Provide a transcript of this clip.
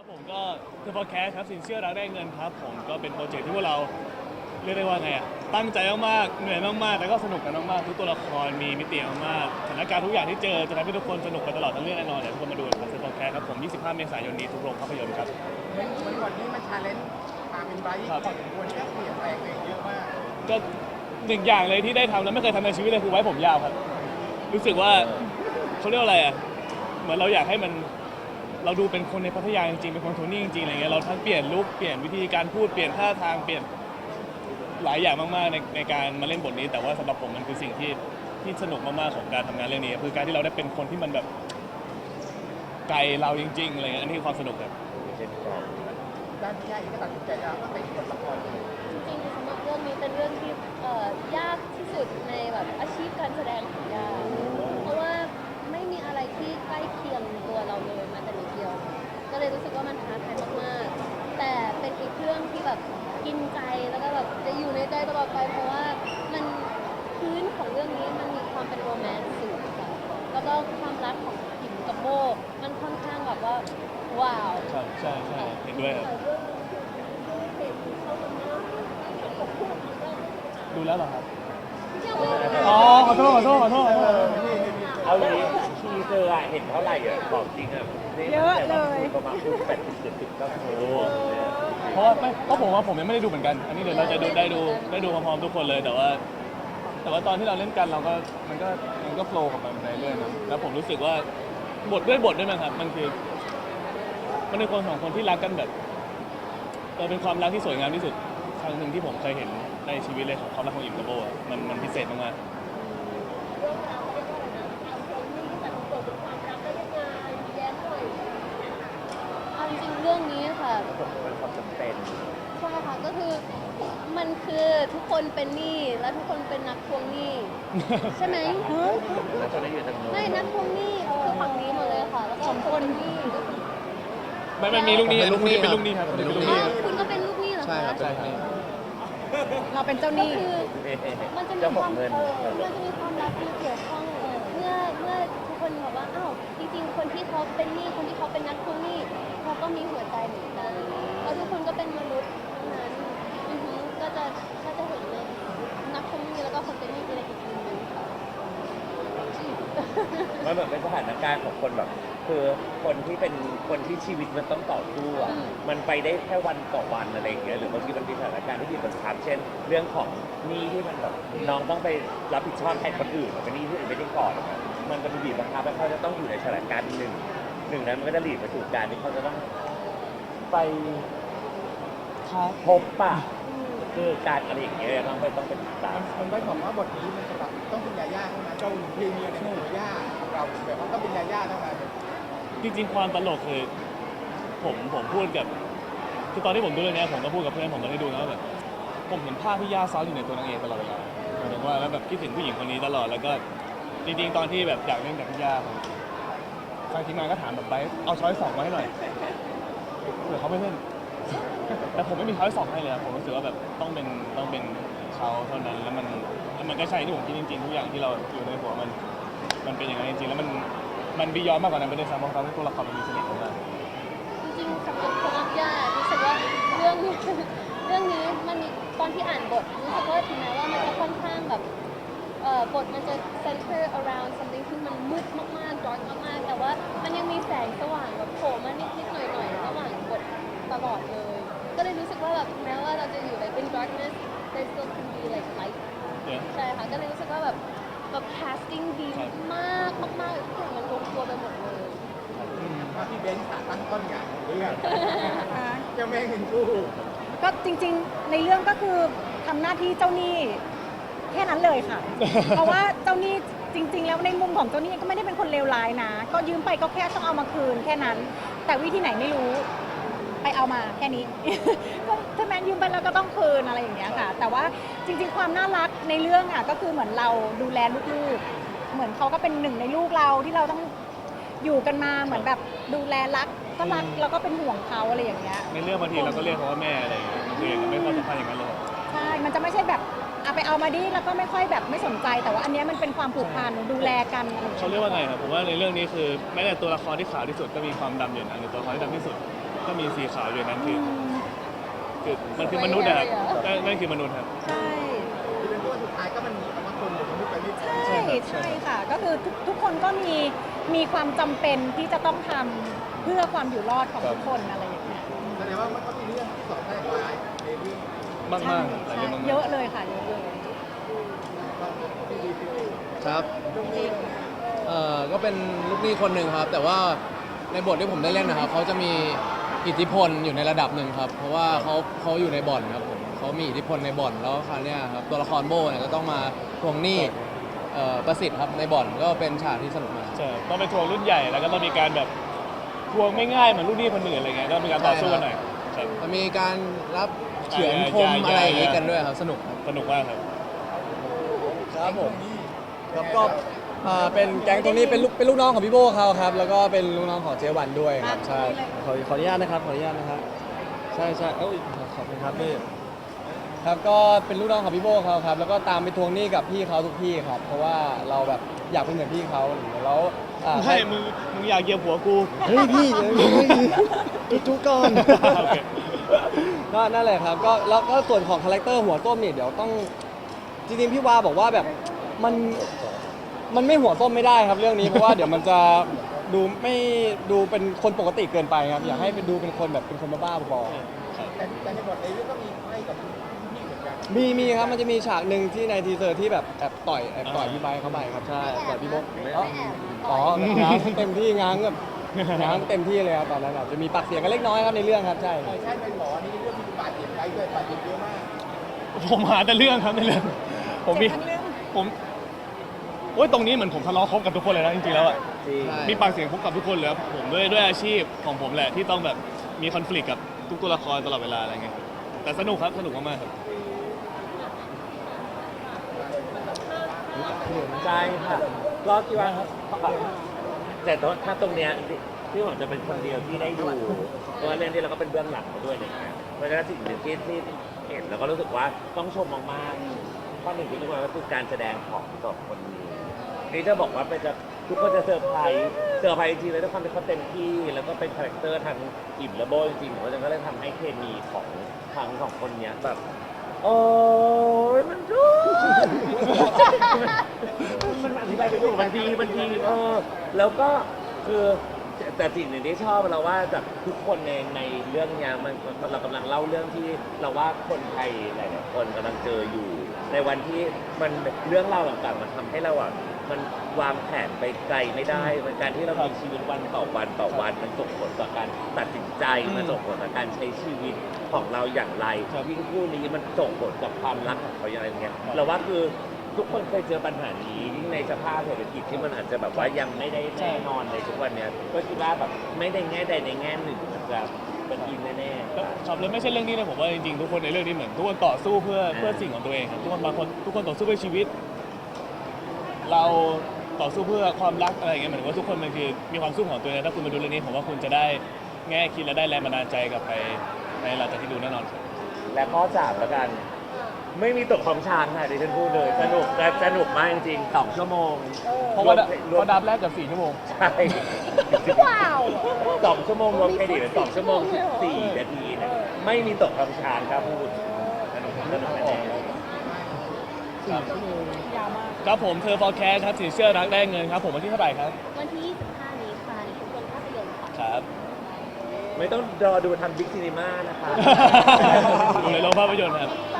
ครับผมก็คือพอแคสครับสินเชื่อรักได้เงินครับ ผมก็เป็นโปรเจกต์ที่พวกเราเรียกได้ว่าไงอะตั้งใจมากๆเหนื่อยมากๆแต่ก็สนุกกันมากๆทุกตัวละครมีมิติมากๆสถานการณ์ทุกอย่างที่เจอจะทำให้ทุกคนสนุกกันตลอดทั้งเรื่องแน่นอนเดี๋ยวทุกคนมาดูกันครับสินพอแคสครับผม 25 เมษายนนี้ทุกโรงภาพยนตร์ครับเหมือนเหมือนวันนี้มันชาเลนจ์มาเป็นไบรท์ครับพอสมควรที่จะเปลี่ยนแปลงตัวเองเยอะมากก็หนึ่งอย่างเลยที่ได้ทำแล้วไม่เคยทำในชีวิตเลยคือไว้ผมยาวครับ รู้สึกว่าเขาเรียกว่าอะไรอะ เหมือนเราอยากให้มัน เราดูเป็นคนในพัทยาจริงๆเป็นคนโทนี่จริงๆอะไรเงี้ยเราทั้งเปลี่ยนลุคเปลี่ยนวิธีการพูดเปลี่ยนท่าทางเปลี่ยนหลายอย่างมากๆในในการมาเล่นบทนี้ แต่ว่าสำหรับผมมันคือสิ่งที่ที่สนุกมากๆของการทำงานเรื่องนี้ คือการที่เราได้เป็นคนที่มันแบบไกลเราจริงๆอะไรเงี้ยอันนี้คือความสนุกครับด้านที่ยากเองก็ตัดสินใจว่าเป็นบทละครเลยจริงๆสำหรับเรื่องนี้เป็นเรื่องที่เอ่อยากที่สุดใน ก็ความรักของหิมกับโบมันค่อนข้างแบบว่าว้าวใช่ใช่ใช่เห็นด้วยครับดูแล้วเหรอครับยังไม่ได้อ๋อ ขอโทษขอโทษขอโทษขอโทษเอาเลยทีเซอร์อะเห็นเท่าไหร่อะบอกจริงอะเยอะเลย ประมาณแปดสิบเจ็ดสิบก็โอ้โหเพราะว่าไม่เพราะผมว่าผมยังไม่ได้ดูเหมือนกัน อันนี้เดี๋ยวเราจะดูได้ดูได้ดูพร้อมๆทุกคนเลยแต่ว่า แต่ว่าตอนที่เราเล่นกันเราก็มันก็ มันก็โฟล์กับมันไปเรื่อยๆนะแล้วผมรู้สึกว่าบทด้วยบทด้วยมั้งครับ มันคือ มันเป็นคนสองคนที่รักกันแบบเออเป็นความรักที่สวยงามที่สุดครั้งหนึ่งที่ผมเคยเห็นในชีวิตเลยของความรักของอิมกับโบอะมันมันพิเศษมากเอาจริงๆเรื่องนี้ค่ะมันความจำเป็น ใช่ค่ะก็คือมันคือทุกคนเป็นหนี้และทุกคนเป็นนักทวงหนี้ใช่ไหมแล้วตอนนี้อยู่ทางโน้นไม่นักทวงหนี้คือฝั่งนี้หมดเลยค่ะแล้วก็คนหนี้ก็คือไม่ไม่มีลูกหนี้ลูกหนี้เป็นลูกหนี้ครับเป็นลูกหนี้ อ้าวครับคุณก็เป็นลูกหนี้เหรอคะ ใช่ครับใช่ครับเราเป็นเจ้าหก็นี้คือมันจะมีเจ้าคขอวางมเงินเออมันจะมีความรักที่เกี่ยวข้องเออเมื่อเมื่อทุกคนบอกว่าอ้าวจริงๆ คนที่เขาเป็นหนี้คนที่เขาเป็นนักทวงหนี้เขาก็มีหัวใจเหมือนกันแล้วทุกคนก็เป็นมนุษย์ทั้งนั้นอือฮึก็จะก็จะเห็นเลยนักทวงหนี้แล้วก็คนเป็นหนี้เป็นอะไรอีกทีนึงค่ะ มันเหมือนเป็นสถานการณ์ของคนแบบ คือคนที่เป็นคนที่ชีวิตมันต้องต่อสู้อะอืมมันไปได้แค่วันต่อวันอะไรอย่างเงี้ยหรือบางทีมันมีสถานการณ์ที่บีบบังคับเช่น เรื่องของหนี้ที่มันแบบน้องต้องไปรับผิดชอบแทนคนอื่นเป็นหนี้ที่อื่นไม่ได้ก่อนอะมันจะบีบบังคับให้เขาจะต้องอยู่ในสถานการณ์หนึ่งหนึ่งนั้นมันก็จะหลีดไปสู่การที่เขาจะต้องไปครับพบปะ คือการอะไรอย่างเงี้ยต้องไปต้องเป็นตาม มันไม่บอกว่าบทนี้มันสำหรับต้องเป็นยาย่าเท่านั้นเจ้าพรีเมียร์ในหัวย่าของเราแบบว่าต้องเป็นยาย่าเท่านั้นจริงๆความตลกคือผมผมพูดกับคือตอนที่ผมดูเรื่องเนี้ยผมก็พูดกับเพื่อนผมตอนที่ดูนะว่าแบบผมเห็นภาพที่ย่าซ้อนอยู่ในตัวนางเอกตลอดเวลาหมายถึงว่าแล้วแบบคิดถึงผู้หญิงคนนี้ตลอดแล้วก็จริงๆ ตอนที่แบบอยากเล่นกับพี่ย่าผมทางทีมงานก็ถามแบบไปเอาช้อยสองมาให้หน่อยเผื่อเขาไม่เล่น แต่ผมไม่มีช้อยสองให้เลยอะผมรู้สึกว่าแบบต้องเป็นต้องเป็นเขาเท่านั้นแล้วมันแล้วมันก็ใช่ที่ผมคิดจริงๆทุกอย่างที่เราอยู่ในหัวมัน มันเป็นอย่างนั้นจริงๆแล้วมันมันบียอนมากกว่านั้นไปด้วยซ้ำเพราะทำให้ตัวละครมันมีเสน่ห์มากจริงๆสำหรับสำหรับย่ารู้สึกว่าเรื่องนี้เรื่องนี้มันมีตอนที่อ่านบทรู้สึกว่าถึงแม้ว่ามันจะค่อนข้างแบบเอ่อบทมันจะ center around something ที่มันมืดมากๆ dark มากๆ แต่ว่ามันยังมีแสงสว่างแบบโผล่มานิด darkness there still can be like light ๆเนี่ยใช่ค่ะก็เลยรู้สึกว่าแบบแบบ casting ดีครับมากมากๆทุกอย่างมันลงตัวไปหมดเลยว่าพี่เบนซ์ขาตั้งต้นงานของเรื่องเจ้าแม่เงินกู้ก็จริงๆ ในเรื่องก็คือทำหน้าที่เจ้าหนี้แค่นั้นเลยค่ะ เพราะว่าเจ้าหนี้จริง ๆ แล้วในมุมของเจ้าหนี้ก็ไม่ได้เป็นคนเลวร้ายนะ ก็ยืมไปก็แค่ต้องเอามาคืนแค่นั้น แต่วิธีไหนไม่รู้ ไปเอามาแค่นี้ ก็ถ้าแมนยืมไปแล้วก็ต้องคืนอะไรอย่างเงี้ยค่ะ แต่ว่าจริง ๆ ความน่ารักในเรื่องอะก็คือเหมือนเราดูแลลูกๆ เหมือนเขาก็เป็นหนึ่งในลูกเราที่เราต้องอยู่กันมาเหมือนแบบดูแลรักก็รักแล้วก็เป็นห่วงเขาอะไรอย่างเงี้ย ในเรื่องบางทีเราก็เรียกเขาว่าแม่อะไรอย่างเงี้ยคืออย่างนั้นไม่ความสัมพันธ์อย่างนั้นเลย ใช่ มันจะไม่ใช่แบบเอาไปเอามาดิแล้วก็ไม่ค่อยแบบไม่สนใจ แต่ว่าอันเนี้ยมันเป็นความผูกพันดูแลกันอะไรอย่างเขาเงี้ย เรียกว่าไงครับผมว่าในเรื่องนี้คือแม้แต่ตัวละครที่ขาวที่สุดก็มีความดำอยู่นะหรือตัวละครที่ดำที่สุด ก็ก็มีสีขาวอยู่ในนั้นคือคือมันคือมนุษย์นะครับนั่นนั่นคือมนุษย์ครับ ใช่ ที่เป็นตัวสุดท้ายก็มันมีคำว่าคนหรือมนุษย์ไปไม่พอใช่ใช่ค่ะ ก็คือทุกทุกคนก็มีมีความจำเป็นที่จะต้องทำเพื่อความอยู่รอดของทุกคนอะไรอย่างเงี้ยแสดงว่ามันก็มีเรื่องที่สอดแทรกไว้ในเรื่องมากมากๆหลายใช่เรื่องมากๆเยอะเลยค่ะเยอะเลยที่ดีที่ดีครับตรงนี้เอ่อก็เป็นลูกหนี้คนหนึ่งครับ แต่ว่าในบทที่ผมได้เล่นนะครับเขาจะมี อิทธิพลอยู่ในระดับหนึ่งครับ เพราะว่าเขาเขาอยู่ในบ่อนครับผมเขามีอิทธิพลในบ่อนแล้วคราวเนี้ยครับตัวละครโบเนี่ยก็ต้องมาทวงหนี้เอ่อประสิทธิ์ครับในบ่อนก็เป็นฉากที่สนุกมาก ใช่ต้องไปทวงรุ่นใหญ่แล้วก็ต้องมีการแบบทวงไม่ง่ายเหมือนรุ่นพี่คนอื่นอะไรเงี้ยก็มีการต่อสู้กันหน่อยครับ จะมีการรับเฉือนคมใช่ใช่ อะไรอย่างงี้ใช่กันด้วยครับ สนุกครับ สนุกมากครับ ครับผมครับก็ อ่าเป็นแก๊งตรงนี้เป็นลูกเป็นลูกน้องของพี่โบเขาครับแล้วก็เป็นลูกน้องของเจวันด้วยครับใช่ขอขออนุญาตนะครับขออนุญาตนะครับใช่ใช่เอ้ยขอบคุณครับพี่ครับก็เป็นลูกน้องของพี่โบเขาครับแล้วก็ตามไปทวงหนี้กับพี่เขาทุกที่ครับ เพราะว่าเราแบบอยากเป็นเหมือนพี่เขาอะไรอย่างเงี้ยแล้วอ่าใช่มึงมึงอยากเหยียบหัวกู เฮ้ยพี่เฮ้ยจุ๊จุ๊ก่อนโอเค ก็นั่นแหละครับก็แล้วก็ส่วนของคาแรคเตอร์หัวต้มเนี่ยเดี๋ยวต้องจริงๆพี่วาบอกว่าแบบมัน มันไม่หัวต้มไม่ได้ครับเรื่องนี้เพราะว่าเดี๋ยวมันจะดูไม่ดูเป็นคนปกติเกินไปครับ อยากให้เป็นดูเป็นคนแบบเป็นคนบ้าๆบอแต่แต่ในบทในเรื่องก็มีให้กับพี่เหมือนกันๆมีมีครับมันจะมีฉากหนึ่งที่ในทีเซอร์ที่แบบแอบต่อยแอบต่อยพี่ไบค์เข้าไปครับใช่ต่อยพี่โบกไม่อ๋อแอบอ๋อง้างเต็มที่ง้างแบบง้างเต็มที่เลยครับตอนนั้นอะจะมีปากเสียงกันเล็กน้อยครับในเรื่องครับใช่ ใช่ใช่เป็นหมอนี่เรื่องที่บาดเจ็บไปด้วยบาดเจ็บเยอะมากผมหาแต่เรื่องครับในเรื่องผมมีเจ็บทั้งเรื่อง ผม โอ้ยตรงนี้เหมือนผมทะเลาะคบกับทุกคนเลยนะจริงๆแล้วอะจริงใช่มีปากเสียงคบกับทุกคนเลยครับผมด้วยด้วยอาชีพของผมแหละที่ต้องแบบมีคอน FLICT กับทุกตัวละครตลอดเวลาอะไรเงี้ยแต่สนุกครับสนุกมากๆครับใช่ค่ะก็คิดว่าแต่ถ้าตรงเนี้ยที่ผมจะเป็นคนเดียวที่ได้ดูเพราะว่าเรื่องนี้เราก็เป็นเบื้องหลังมาด้วยอะไรอย่างเงี้ยเพราะฉะนั้นสิ่งหนึ่งที่ที่เห็นแล้วก็รู้สึกว่าต้องชมมากๆข้อหนึ่งที่เรียกว่าก็คือการแสดงของสองคนนี้ นี่จะบอกว่าเป็นจะทุกคนจะเซอร์ไพรส์เซอร์ไพรส์จริงๆเลยด้วยความที่เขาเต็มที่แล้วก็เป็นคาแรคเตอร์ทางอิ่มและโบจริงๆเพราะฉะนั้นก็เลยทำให้เคมีของทั้งสองคนเนี้ยแบบโอ้ยมันดูมันอธิบายไม่ถูกมันดีมันดีเออแล้วก็คือแต่สิ่งหนึ่งที่ชอบเราว่าจากทุกคนในในเรื่องเนี้ยมันเรากำลังเล่าเรื่องที่เราว่าคนไทยหลายๆคนกำลังเจออยู่ ในวันที่มันเรื่องราวต่างๆมันทำให้เราอะ มันวางแผนไปไกลไม่ได้มันการที่เรามีชีวิตวันต่อวันต่อวัน มันส่งผลต่อการตัดสินใจ มันส่งผลต่อการใช้ชีวิตของเราอย่างไรครับยิ่งคู่นี้มันส่งผลกับความรักของเขาอย่างไรเงี้ยเราว่าคือทุกคนเคยเจอปัญหานี้ยิ่งในสภาพเศรษฐกิจที่มันอาจจะแบบว่ายังไม่ได้แน่นอนในทุกวันเนี้ยก็คิดว่าแบบไม่ได้แง่ใดในแง่หนึ่งมันจะเป็นอินแน่ๆครับแล้วไม่ใช่เรื่องนี้นะผมว่าจริงๆทุกคนในเรื่องนี้เหมือนทุกคนต่อสู้เพื่ออ่าเพื่อสิ่งของตัวเองครับทุกคนบางคนทุกคนต่อสู้เพื่อชีวิต เราต่อสู้เพื่อความรักอะไรอย่างเงี้ยเหมือนว่าทุกคนมันคือมีความสู้ของตัวเองถ้าคุณมาดูเรื่องนี้ผมว่าคุณจะได้แง่คิดและได้แรงบันดาลใจกลับไปในหลังจากที่ดูแน่นอนครับและข้อสามแล้วกัน ไม่มีตกของช้างค่ะดิฉันพูดเลย สนุกและสนุกมากจริงๆสองชั่วโมง เพราะว่าดรวม เพราะดับแรกกับสี่ชั่วโมง ใช่ว้าว สองชั่วโมงรวมเครดิตสองชั่วโมงสิบสี่นาทีนะไม่มีตกของช้างครับพูดสนุกสนุกแน่ๆ ยาวมาก ครับผมเธอ forecast ครับสินเชื่อรักได้เงินครับผมวันที่เท่าไหร่ครับ วันที่ 25 นี้ค่ะในทุกโรงภาพยนตร์ค่ะครับ ไม่ต้องรอดูทำบิ๊กซีนีมานะคะ อยู่ในโรงภาพยนตร์ครับเออ